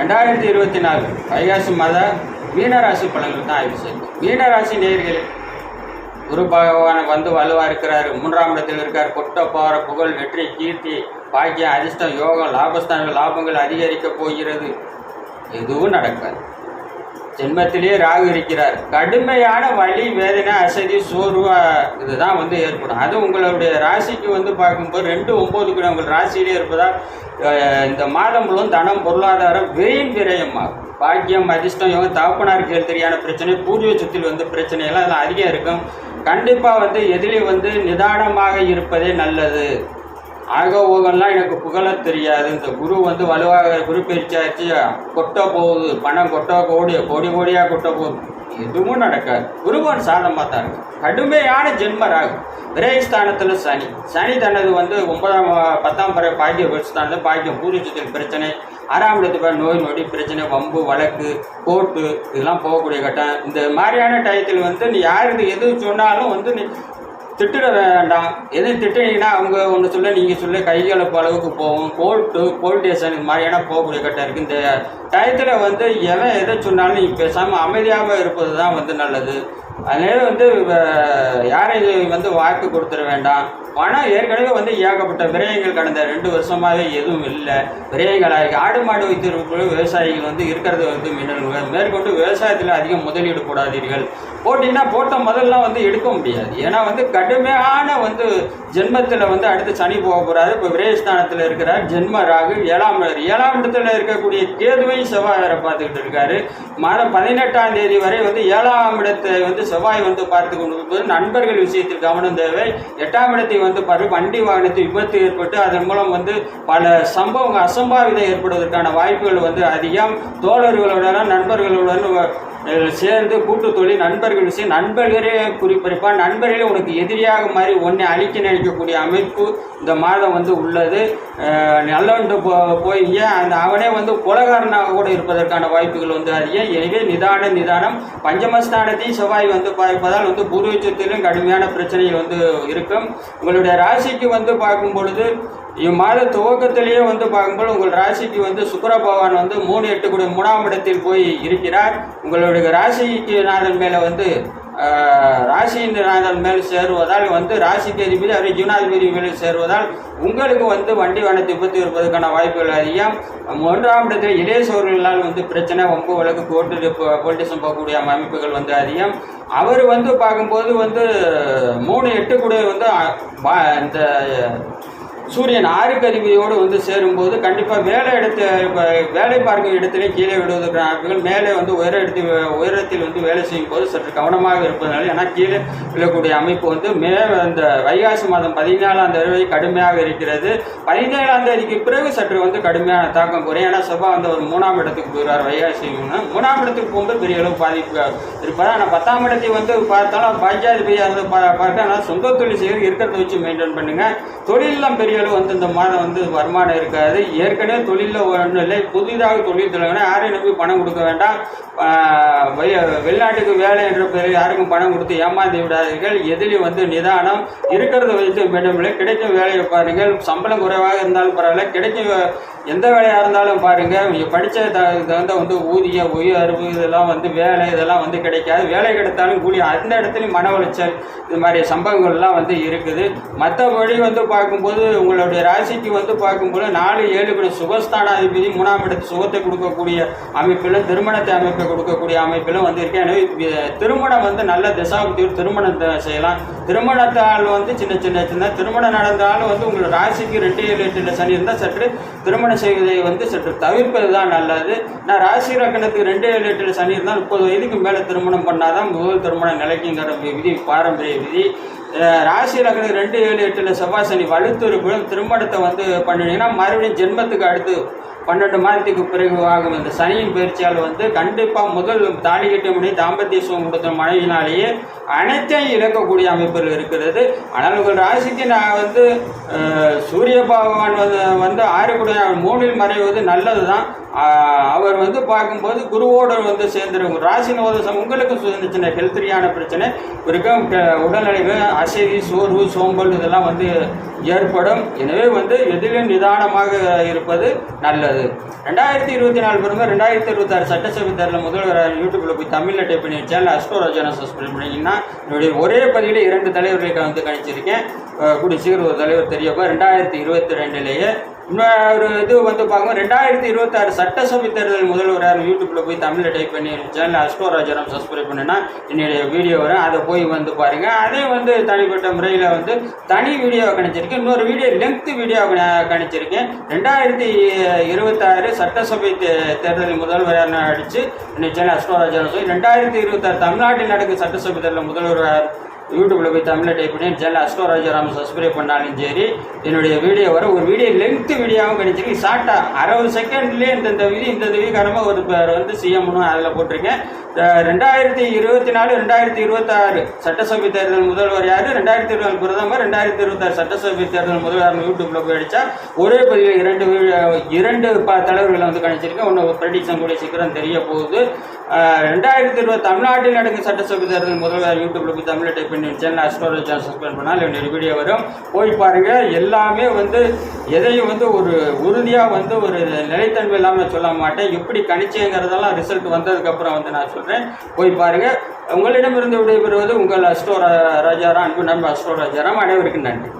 ரெண்டாயிரத்தி இருபத்தி நாலு வைகாசி மாத மீனராசி பலன்கள் தான் ஆய்வு செய்யும் மீனராசி நேர்கள் குரு பகவான் வந்து வலுவாக இருக்கிறார். மூன்றாம் இடத்தில் இருக்கார். கொட்ட போகிற புகழ் வெற்றி கீர்த்தி பாக்கியம் அதிர்ஷ்டம் யோகம் லாபஸ்தான லாபங்கள் அதிகரிக்க போகிறது. எதுவும் நடக்காது. ஜென்மத்திலேயே ராகு இருக்கிறார். கடுமையான வலி வேதனை அசதி சோர்வா இதுதான் வந்து ஏற்படும். அது உங்களுடைய ராசிக்கு வந்து பார்க்கும்போது ரெண்டு ஒம்பது கூட உங்கள் ராசியிலே இருப்பதால் இந்த மாதம் முழுவதும் தனம் பொருளாதாரம் வீண் விரயமாகும். பாக்கியம் அதிர்ஷ்டம் யோகம் தகப்பனார் கேள்வியான பிரச்சனை பூர்வீக சுத்தில் வந்து பிரச்சனை எல்லாம் அதெல்லாம் அதிகம் இருக்கும். கண்டிப்பாக வந்து எதிலே வந்து நிதானமாக இருப்பதே நல்லது. ஆக ஓகம்லாம் எனக்கு புகழ தெரியாது. இந்த குரு வந்து வலுவாக குரு பயிற்சியாச்சு கொட்ட போகுது. பணம் கொட்ட கோடி கோடி கோடியாக கொட்ட போகுது. எதுவும் நடக்காது. குருவன் சாதமாக தான் கடுமையான ஜென்மராகும் ராகு. விரயஸ்தானத்தில் சனி. சனி தனது வந்து ஒன்பதாம் பத்தாம் பற பாக்கிய விரயஸ்தானத்தில் பாக்கியம் பூரிச்சத்தில் பிரச்சனை. ஆறாம் நோய் நொடி பிரச்சனை வம்பு வழக்கு கோட்டு இதெல்லாம் போகக்கூடிய கட்டம். இந்த மாதிரியான டயத்தில் வந்து நீ யாருக்கு எது சொன்னாலும் வந்து நீ திட்டிட வேண்டாம். எதுவும் திட்டினீங்கன்னா அவங்க ஒன்று சொல்ல நீங்கள் சொல்ல கைகலப்பு அளவுக்கு போகும். கோர்ட்டு போலீஸ் ஸ்டேஷன் இது மாதிரியான போகக்கூடிய கட்டம் இருக்குது இந்த டயத்தில் வந்து எவன் எதை சொன்னாலும் நீ பேசாமல் அமைதியாக இருப்பது தான் வந்து நல்லது. அதனால வந்து யாரையும் வந்து வாக்கு கொடுத்துட வேண்டாம். பணம் ஏற்கனவே வந்து ஏகப்பட்ட விரயங்கள் கடந்த ரெண்டு வருஷமாகவே எதுவும் இல்லை. விரயங்களாக ஆகிருக்கு ஆடு மாடு வைத்திருக்கிற விவசாயிகள் வந்து இருக்கிறது வந்து மின்னல் மேற்கொண்டு விவசாயத்தில் அதிகம் முதலீடு போடாதீர்கள். போட்டிங்கன்னா போட்ட முதல்லாம் வந்து எடுக்க முடியாது. ஏன்னா வந்து கடுமையான வந்து ஜென்மத்தில் வந்து அடுத்து சனி போக போகிறாரு இப்போ விரயஸ்தானத்தில் இருக்கிறார் ஜென்ம ராகு ஏழாம் ஏழாம் இடத்துல இருக்கக்கூடிய கேதுவையும் செவ்வாய் வேற பார்த்துக்கிட்டு இருக்காரு. மாதம் பதினெட்டாம் தேதி வரை வந்து ஏழாம் இடத்தை வந்து செவ்வாய் வந்து பார்த்து கொண்டு நண்பர்கள் விஷயத்தில் கவனம் தேவை. எட்டாம் இடத்தை வந்து பாரு வண்டி வாகனத்தில் விபத்து ஏற்பட்டு அதன் மூலம் வந்து பல சம்பவங்கள் அசம்பாவிதம் ஏற்படுவதற்கான வாய்ப்புகள் வந்து அதிகம். தோழர்களுடன் நண்பர்களுடன் சேர்ந்து கூட்டு தொழில் நண்பர்கள் விஷயம் நண்பர்களே குறிப்பிருப்பான் நண்பர்களே உனக்கு எதிரியாக மாதிரி ஒன்றை அழிக்க நினைக்கக்கூடிய அமைப்பு இந்த மாதம் வந்து உள்ளது. நல்லவன்ட்டு போ போய் அந்த அவனே வந்து குலகாரனாக கூட இருப்பதற்கான வாய்ப்புகள் வந்து அதிகம். எனவே நிதான நிதானம் பஞ்சமஸ்தானத்தையும் செவ்வாய் வந்து பார்ப்பதால் வந்து பூர்வீச்சத்திலும் கடுமையான பிரச்சனைகள் வந்து இருக்கும். உங்களுடைய ராசிக்கு வந்து பார்க்கும் பொழுது இம்மாத துவக்கத்திலேயே வந்து பார்க்கும்போது உங்கள் ராசிக்கு வந்து சுக்கர பகவான் வந்து மூணு எட்டு கூட மூணாம் இடத்தில் போய் இருக்கிறார். உங்களுடைய ராசிக்கு நாதன் மேலே வந்து ராசியின் நாதன் மேல் சேருவதால் வந்து ராசிக்கு அதிபதி அவர் ஜீவனாதிபதி மேல் சேருவதால் உங்களுக்கு வந்து வண்டி வானத்தை விபத்து இருப்பதற்கான வாய்ப்புகள் அதிகம் ஒன்றாம் இடத்தில் இளையசோர்களால் வந்து பிரச்சனை ஒம்பு வழக்கு கோர்ட்டு போலீஸும் போகக்கூடிய அமைப்புகள் வந்து அதிகம் அவர் வந்து பார்க்கும்போது வந்து மூணு எட்டு கூட வந்து இந்த சூரியன் ஆறுக்கருவியோடு வந்து சேரும்போது கண்டிப்பாக வேலை எடுத்து வேலை பார்க்கும் இடத்திலே கீழே விடுவதற்கான மேலே வந்து உயர எடுத்து உயரத்தில் வந்து வேலை செய்யும் போது சற்று கவனமாக இருப்பதனால ஏன்னா கீழே விழக்கூடிய அமைப்பு வந்து மே அந்த வைகாசி மாதம் பதினேழாம் தேதி கடுமையாக இருக்கிறது. பதினேழாம் தேதிக்கு பிறகு சற்று வந்து கடுமையான தாக்கம் குறையும். ஏன்னா செவ்வாய் வந்து ஒரு மூணாம் இடத்துக்கு போயிடுவார் வைகாசி மூணாம் இடத்துக்கு போகும்போது பெரிய அளவு பாதிப்பு இருப்பார் ஆனால் பத்தாம் இடத்தை வந்து பார்த்தாலும் பாஜாதிபதியாக வந்து பா ஆனால் சொந்த தொழில் செய்கிற இருக்கிறத வச்சு மெயின்டைன் பண்ணுங்க. தொழிலெலாம் பெரிய அளவு வந்து இந்த மாதம் வந்து வருமானம் இருக்காது. ஏற்கனவே தொழிலில் ஒன்றும் இல்லை. புதிதாக தொழில் தொடங்கினா யாரையும் நம்பி பணம் கொடுக்க வேண்டாம். வெளி- வெளிநாட்டுக்கு வேலை என்ற பேரில் யாருக்கும் பணம் கொடுத்து ஏமாந்து விடாதீர்கள். எதிலையும் வந்து நிதானம் இருக்கிறத வைத்து மெயின்டைன் கிடைக்கும் வேலையை பாருங்கள். சம்பளம் குறைவாக இருந்தாலும் பரவாயில்ல. கிடைக்கும் வே- எந்த வேலையாக இருந்தாலும் பாருங்கள் நீங்க படிச்ச தகுந்த வந்து ஊதிய உயர்வு இதெல்லாம் வந்து வேலை இதெல்லாம் வந்து கிடைக்காது. வேலை கிடைத்தாலும் கூலி. அந்த இடத்துலையும் மன உளைச்சல். இது மாதிரி சம்பவங்கள்லாம் வந்து இருக்குது. மற்றபடி வந்து பார்க்கும்போது உங்களுடைய ராசிக்கு வந்து பார்க்கும்போது நாலு ஏழு கூட சுகஸ்தானாதிபதி மூணாம் இடத்து சுகத்தை கொடுக்கக்கூடிய அமைப்பிலும் திருமணத்தை அமைப்பை கொடுக்கக்கூடிய அமைப்பிலும் வந்து எனவே திருமணம் வந்து நல்ல திசாபுத்தியோடு திருமணம் செய்யலாம். திருமணத்தால் வந்து சின்ன சின்ன சின்ன திருமணம் நடந்தாலும் வந்து உங்கள் ராசிக்கு ரெண்டு ஏழு எட்டு சனி இருந்தால் சற்று திருமணம் செய்வதை வந்து சற்று தவிர்ப்பது தான் நல்லது. நான் ராசி ரக்கணத்துக்கு ரெண்டு ஏழு எட்டு சனி இருந்தால் முப்பது வயதுக்கு மேலே திருமணம் பண்ணாதான் முதல் திருமணம் நிலைக்குங்கிற விதி பாரம்பரிய விதி. ராசி லக்னம் ரெண்டு ஏழு எட்டில் செவ்வாய் சனி வலுத்து இருக்கும் திருமணத்தை வந்து பண்ணினீங்கன்னா மறுபடியும் ஜென்மத்துக்கு அடுத்து பன்னெண்டு மாதத்துக்கு பிறகு ஆகும் இந்த சனியின் பயிற்சியால் வந்து கண்டிப்பாக முதல் தாலி கட்டிய தாம்பத்திய சுகம் கொடுத்த மனைவினாலேயே அனைத்தையும் இழக்கக்கூடிய அமைப்பில் இருக்கிறது. ஆனால் உங்கள் ராசிக்கு நான் வந்து சூரிய பகவான் வந்து வந்து ஆறுக்குடைய மூணில் மறைவது நல்லது தான் அவர் வந்து பார்க்கும்போது குருவோடு வந்து சேர்ந்துருக்கும் ராசி நோதசம் உங்களுக்கு சின்ன சின்ன ஹெல்த்ரியான பிரச்சனை இருக்கும் உடல்நிலைகள் அசைவி சோர்வு சோம்பல் இதெல்லாம் வந்து ஏற்படும். எனவே வந்து எதிலும் நிதானமாக இருப்பது நல்லது. வருது ரெண்டாயிரத்தி இருபத்தி நாலு பிறகு ரெண்டாயிரத்தி இருபத்தாறு சட்டசபை தேர்தலில் முதல்வர் யூடியூப்ல போய் தமிழில் டைப் பண்ணி சேனல் அஸ்டோ ராஜான சப்ஸ்கிரைப் பண்ணிங்கன்னா என்னுடைய ஒரே பதிவில் இரண்டு தலைவர்களை வந்து கணிச்சிருக்கேன். கூடிய சீக்கிரம் ஒரு தலைவர் தெரியப்போ ரெண்டாயிரத்தி இருபத்தி ரெண்டுலேயே இன்னொரு இது வந்து பார்க்கும் ரெண்டாயிரத்தி இருபத்தாறு சட்டசபை தேர்தல் முதல்வராக யூடியூப்பில் போய் தமிழில் டைப் பண்ணி சேனல் அஸ்டோராஜாரம் சப்ஸ்கிரைப் பண்ணுன்னா என்னுடைய வீடியோ வரும். அதை போய் வந்து பாருங்கள் அதே வந்து தனிப்பட்ட முறையில் வந்து தனி வீடியோ கணிச்சிருக்கேன். இன்னொரு வீடியோ லென்த் வீடியோ கணிச்சிருக்கேன். ரெண்டாயிரத்தி இருபத்தாறு சட்டசபை தே தேர்தலில் முதல்வராக அடிச்சு என்னுடைய சேனல் அஸ்டோராஜாரம் சொல்லி ரெண்டாயிரத்தி இருபத்தாறு தமிழ்நாட்டில் நடக்கும் சட்டசபை தேர்தல் முதல்வர் யூடியூப்ல போய் தமிழில் டைப் பண்ணி சேனல் அஸ்டோ சப்ஸ்கிரைப் பண்ணாலும் சரி என்னுடைய வீடியோ வர ஒரு வீடியோ லென்த்து வீடியோவும் கிடைச்சிருக்கு. ஷார்ட்டாக அறுபது செகண்ட்லேயே இந்த வீடியோ இந்த வீக்காரமாக ஒரு பேர் வந்து சிஎம்னு அதில் போட்டிருக்கேன். ரெண்டாயிரத்தி இருபத்தி நாலு ரெண்டாயிரத்தி இருபத்தாறு சட்டசபை தேர்தல் முதல்வர் யார்? ரெண்டாயிரத்தி இருபது பிரதமர் ரெண்டாயிரத்தி இருபத்தாறு சட்டசபை தேர்தல் முதல்வர் யூடியூப்பில் போய் அடித்தா ஒரே பதிவில் இரண்டு இரண்டு ப தலைவர்களை வந்து கணிச்சிருக்கேன். ஒன்று ப்ரெடிக்ஷன் கூட சீக்கிரம் தெரிய போகுது. ரெண்டாயிரத்தி இருபது தமிழ்நாட்டில் நடக்கும் சட்டசபை தேர்தல் முதல்வர் யூடியூப்பில் போய் தமிழை டைப் பண்ணி சேனல் அஸ்டோரேஜ் சஸ்பெண்ட் பண்ணால் என்னுடைய வீடியோ வரும். போய் பாருங்கள் எல்லாமே வந்து எதையும் வந்து ஒரு உறுதியாக வந்து ஒரு நிலைத்தன்மை இல்லாமல் சொல்ல மாட்டேன். எப்படி கணிச்சேங்கிறதெல்லாம் ரிசல்ட் வந்ததுக்கப்புறம் வந்து நான் சொல்கிறேன் போய் பாருங்கள் உங்களிடமிருந்து விடைபெறுவது உங்கள் அஸ்டோ ராஜாராம் அன்பு நம்ப அஸ்டோ ராஜாராம் அனைவருக்கும் நன்றி.